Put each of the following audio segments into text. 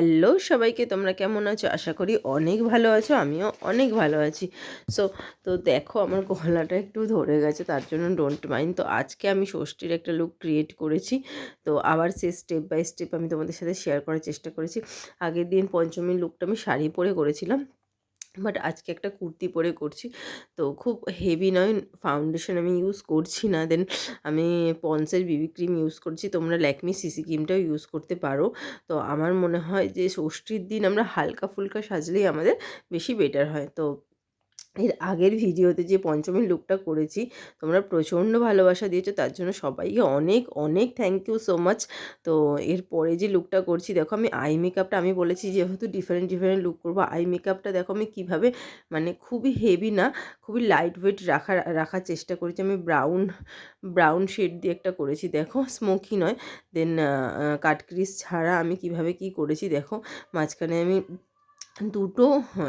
Hello সবাইকে, তোমরা কেমন আছো? আশা করি অনেক ভালো আছো, আমিও অনেক ভালো আছি। সো তো দেখো আমার গলাটা একটু ধরে গেছে, তার জন্য ডোন্ট মাইন্ড তো আজকে আমি ষষ্ঠীর একটা লুক ক্রিয়েট করেছি। তো আবার সে স্টেপ বাই স্টেপ আমি তোমাদের সাথে শেয়ার করার চেষ্টা করেছি। আগের দিন পঞ্চমীর লুকটা আমি শাড়ি পরে করেছিলাম। বাট আজকে একটা কুর্তি পরে করছি। তো খুব হেভি নয় ফাউন্ডেশন আমি ইউজ করছি না। দেন আমি পন্সের বিবি ক্রিম ইউজ করছি। তোমরা ল্যাকমি সিসি ক্রিমটাও ইউজ করতে পারো। তো আমার মনে হয় যে ষষ্ঠীর দিন আমরা হালকা ফুলকা সাজলেই আমাদের বেশি বেটার হয়। তো এর আগের ভিডিওতে যে পঞ্চমীর লুকটা করেছি, তোমরা প্রচণ্ড ভালোবাসা দিয়েছ, তার জন্য সবাইকে অনেক অনেক থ্যাংক ইউ সো মাচ তো এরপরে যে লুকটা করছি, দেখো আমি আই মেকআপটা আমি বলেছি যেহেতু ডিফারেন্ট ডিফারেন্ট লুক করব আই মেকআপটা দেখো আমি কীভাবে মানে খুবই হেভি না, খুবই লাইট ওয়েট রাখার রাখার চেষ্টা করেছি। আমি ব্রাউন ব্রাউন শেড দিয়ে একটা করেছি, দেখো স্মোকি নয়। দেন কাটক্রিস ছাড়া আমি কীভাবে কি করেছি, দেখো। মাঝখানে আমি দুটো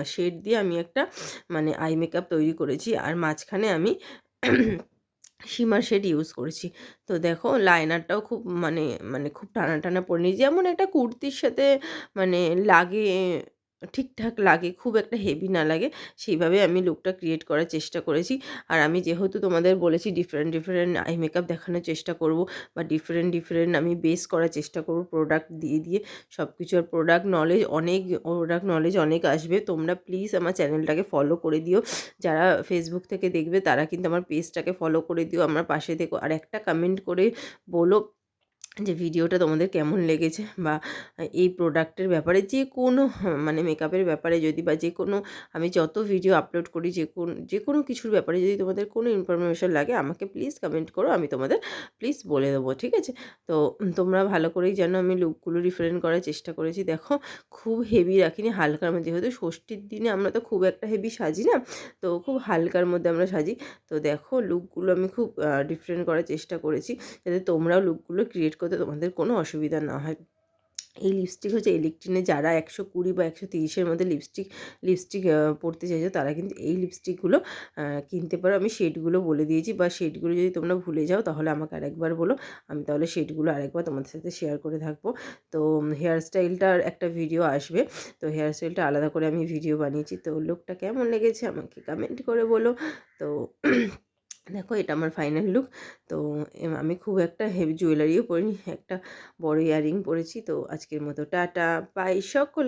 শেড দিয়ে আমি একটা মানে আই মেকআপ তৈরি করেছি। আর মাঝখানে আমি শিমার শেড ইউজ করেছি। তো দেখো, লাইনারটাও খুব মানে মানে খুব টানা টানা নিয়েছি। যেমন একটা কুর্তির সাথে মানে লাগে ঠিকঠাক লাগে, খুব একটা হেভি না লাগে, সেইভাবে আমি লুকটা ক্রিয়েট করার চেষ্টা করেছি। আর আমি যেহেতু তোমাদের বলেছি ডিফারেন্ট ডিফারেন্ট আই মেকআপ দেখানোর চেষ্টা করব বা ডিফারেন্ট ডিফারেন্ট আমি বেস করার চেষ্টা করব প্রোডাক্ট দিয়ে দিয়ে সব কিছু আর প্রোডাক্ট নলেজ অনেক প্রোডাক্ট নলেজ অনেক আসবে। তোমরা প্লিজ আমার চ্যানেলটাকে ফলো করে দিও। যারা ফেসবুক থেকে দেখবে তারা কিন্তু আমার পেজটাকে ফলো করে দিও। আমার পাশে থেকো। আর একটা কমেন্ট করে বলো যে ভিডিওটা তোমাদের কেমন লেগেছে বা এই প্রোডাক্টের ব্যাপারে যে কোনো মানে মেকআপের ব্যাপারে যদি বা যে কোনো, আমি যত ভিডিও আপলোড করি যে কোন, যে কোনো কিছুর ব্যাপারে যদি তোমাদের কোনো ইনফরমেশন লাগে, আমাকে প্লিজ কমেন্ট করো, আমি তোমাদের প্লিজ বলে দেবো, ঠিক আছে? তো তোমরা ভালো করেই জানো আমি লুকগুলো রিফারেন্ট করার চেষ্টা করেছি। দেখো, খুব হেভি রাখিনি, হালকার মধ্যে, যেহেতু ষষ্ঠীর দিনে আমরা তো খুব একটা হেভি সাজি না, তো খুব হালকার মধ্যে আমরা সাজি। তো দেখো লুকগুলো আমি খুব ডিফারেন্ট করার চেষ্টা করেছি, যাতে তোমরাও লুকগুলো ক্রিয়েট করতে তোমাদের কোনো অসুবিধা না হয়। এই লিপস্টিক হচ্ছে ইলেকট্রিনে যারা একশো কুড়ি বা একশো তিরিশের মধ্যে লিপস্টিক লিপস্টিক পড়তে চাইছো, তারা কিন্তু এই লিপস্টিকগুলো কিনতে পারো। আমি শেডগুলো বলে দিয়েছি বা শেডগুলো যদি তোমরা ভুলে যাও, তাহলে আমাকে আরেকবার বলো। আমি তাহলে শেডগুলো আরেকবার তোমাদের সাথে শেয়ার করে থাকব। তো হেয়ার স্টাইলটার একটা ভিডিও আসবে। তো হেয়ার স্টাইলটা আলাদা করে আমি ভিডিও বানিয়েছি। তো লুকটা কেমন লেগেছে আমাকে কমেন্ট করে বলো। তো দেখো, এটা আমার ফাইনাল লুক তো আমি খুব একটা হেভি জুয়েলারিও পরিনি, একটা বড় ইয়ারিং পরেছি। তো, আজকের মতো টাটা বাই সকল